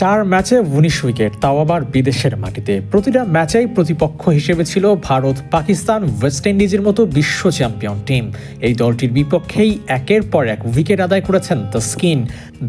চার ম্যাচে উনিশ উইকেট, তাও আবার বিদেশের মাটিতে। প্রতিটা ম্যাচেই প্রতিপক্ষ হিসেবে ছিল ভারত, পাকিস্তান, ওয়েস্ট ইন্ডিজের মতো বিশ্ব চ্যাম্পিয়ন টিম। এই দলটির বিপক্ষেই একের পর এক উইকেট আদায় করেছেন স্কিন।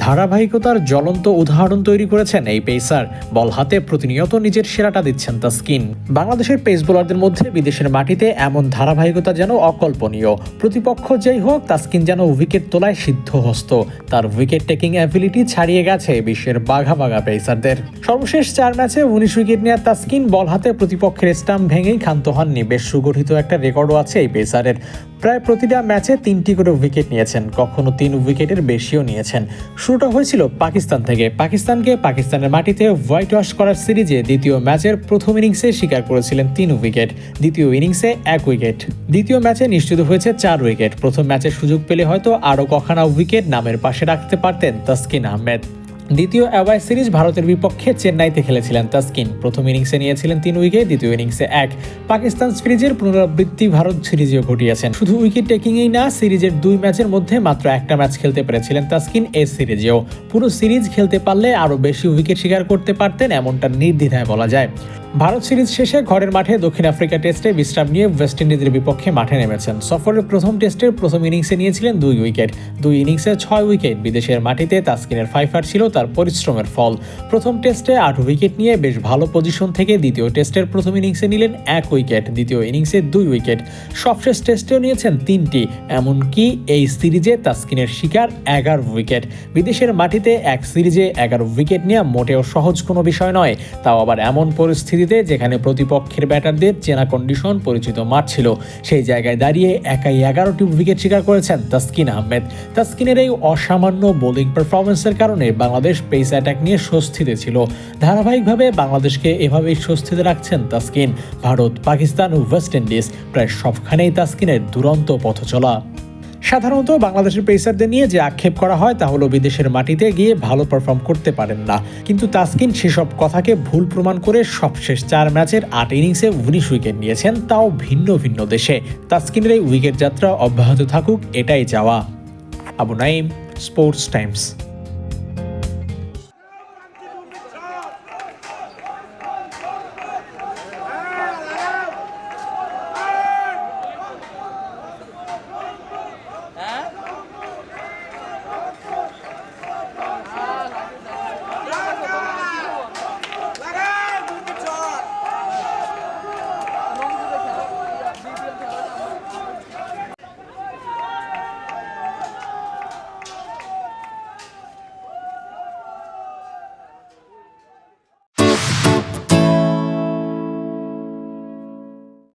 ধারাবাহিকতার জ্বলন্ত উদাহরণ তৈরি করেছেন এই পেসার। বল হাতে প্রতিনিয়ত নিজের সেরাটা দিচ্ছেন স্কিন। বাংলাদেশের পেস বোলারদের মধ্যে বিদেশের মাটিতে এমন ধারাবাহিকতা যেন অকল্পনীয়। প্রতিপক্ষ যেই হোক তাস্কিন যেন উইকেট তোলায় সিদ্ধহস্ত। তার উইকেট টেকিং অ্যাবিলিটি ছাড়িয়ে গেছে বিশ্বের বাঘা বাঘা পেসারদের। সর্বশেষ চার ম্যাচে উনিশ উইকেট নেওয়া তাস্কিন বল হাতে প্রতিপক্ষের স্টাম্প ভেঙেই ক্ষান্ত হননি। বেশ সুগঠিত একটা রেকর্ডও আছে এই পেসারের। প্রায় প্রতিটা ম্যাচে তিনটি করে উইকেট নিয়েছেন, কখনো তিন উইকেটের বেশিও নিয়েছেন। শুরুটা হয়েছিল পাকিস্তান থেকে। পাকিস্তানকে পাকিস্তানের মাটিতে হোয়াইট ওয়াশ করার সিরিজে দ্বিতীয় ম্যাচের প্রথম ইনিংসে স্বীকার করেছিলেন তিন উইকেট। দ্বিতীয় ইনিংসে এক উইকেট। দ্বিতীয় ম্যাচে নিশ্চিত হয়েছে চার উইকেট। প্রথম ম্যাচে সুযোগ পেলে হয়তো আরও কখানা উইকেট নামের পাশে রাখতে পারতেন তাসকিন আহমেদ। দ্বিতীয় অ্যাওয়াই সিরিজ ভারতের বিপক্ষে চেন্নাইতে খেলেছিলেন তাসকিন। প্রথম ইনিংসে নিয়েছিলেন তিন উইকেট দ্বিতীয় ইনিংসে এক। পাকিস্তান সিরিজের পুনরাবৃত্তি ভারত সিরিজেও ঘটিয়েছেন। শুধু উইকেট টেকিংয়েই না, সিরিজের দুই ম্যাচের মধ্যে মাত্র একটা ম্যাচ খেলতে পেরেছিলেন তাসকিন এই সিরিজেও। পুরো সিরিজ খেলতে পারলে আরও বেশি উইকেট শিকার করতে পারতেন এমনটা নির্দ্বিধায় বলা যায়। ভারত সিরিজ শেষে ঘরের মাঠে দক্ষিণ আফ্রিকা টেস্টে বিশ্রাম নিয়ে ওয়েস্ট ইন্ডিজের বিপক্ষে মাঠে নেমেছেন। সফরের প্রথম টেস্টের প্রথম ইনিংসে নিয়েছিলেন দুই উইকেট। দুই ইনিংসে ছয় উইকেট বিদেশের মাটিতে তাসকিনের ফাইফার ছিল তার পরিশ্রমের ফল। প্রথম টেস্টে আট উইকেট নিয়ে বেশ ভালো পজিশন থেকে দ্বিতীয় টেস্টের প্রথম ইনিংসে নিলেন এক উইকেট, দ্বিতীয় ইনিংসে দুই উইকেট। সবশেষ টেস্টেও নিয়েছেন তিনটি, এমনকি এই সিরিজে তাসকিনের শিকার এগারো উইকেট। বিদেশের মাটিতে এক সিরিজে এগারো উইকেট নেওয়া মোটেও সহজ কোনো বিষয় নয়। তাও আবার এমন পরিস্থিতিতে যেখানে প্রতিপক্ষের ব্যাটারদের চেনা কন্ডিশন পরিচিত মাঠ ছিল। সেই জায়গায় দাঁড়িয়ে একাই এগারোটি উইকেট শিকার করেছেন তাসকিন আহমেদ। তাসকিনের এই অসামান্য বোলিং পারফরমেন্সের কারণে বাংলাদেশ পেস অ্যাটাক নিয়ে স্বস্তিতে ছিল। ধারাবাহিকভাবে বাংলাদেশকে এভাবেই স্বস্তিতে রাখছেন তাসকিন। ভারত, পাকিস্তান ও ওয়েস্ট ইন্ডিজ প্রায় সবখানেই তাসকিনের দুরন্ত পথ চলা। সাধারণত বাংলাদেশের পেসারদের নিয়ে যে আক্ষেপ করা হয় তা হলো বিদেশের মাটিতে গিয়ে ভালো পারফর্ম করতে পারেন না। কিন্তু তাসকিন সেসব কথাকে ভুল প্রমাণ করে সবশেষ চার ম্যাচের আট ইনিংসে উনিশ উইকেট নিয়েছেন, তাও ভিন্ন ভিন্ন দেশে। তাসকিনের এই উইকেট যাত্রা অব্যাহত থাকুক, এটাই চাওয়া। Abu Naim sports Times.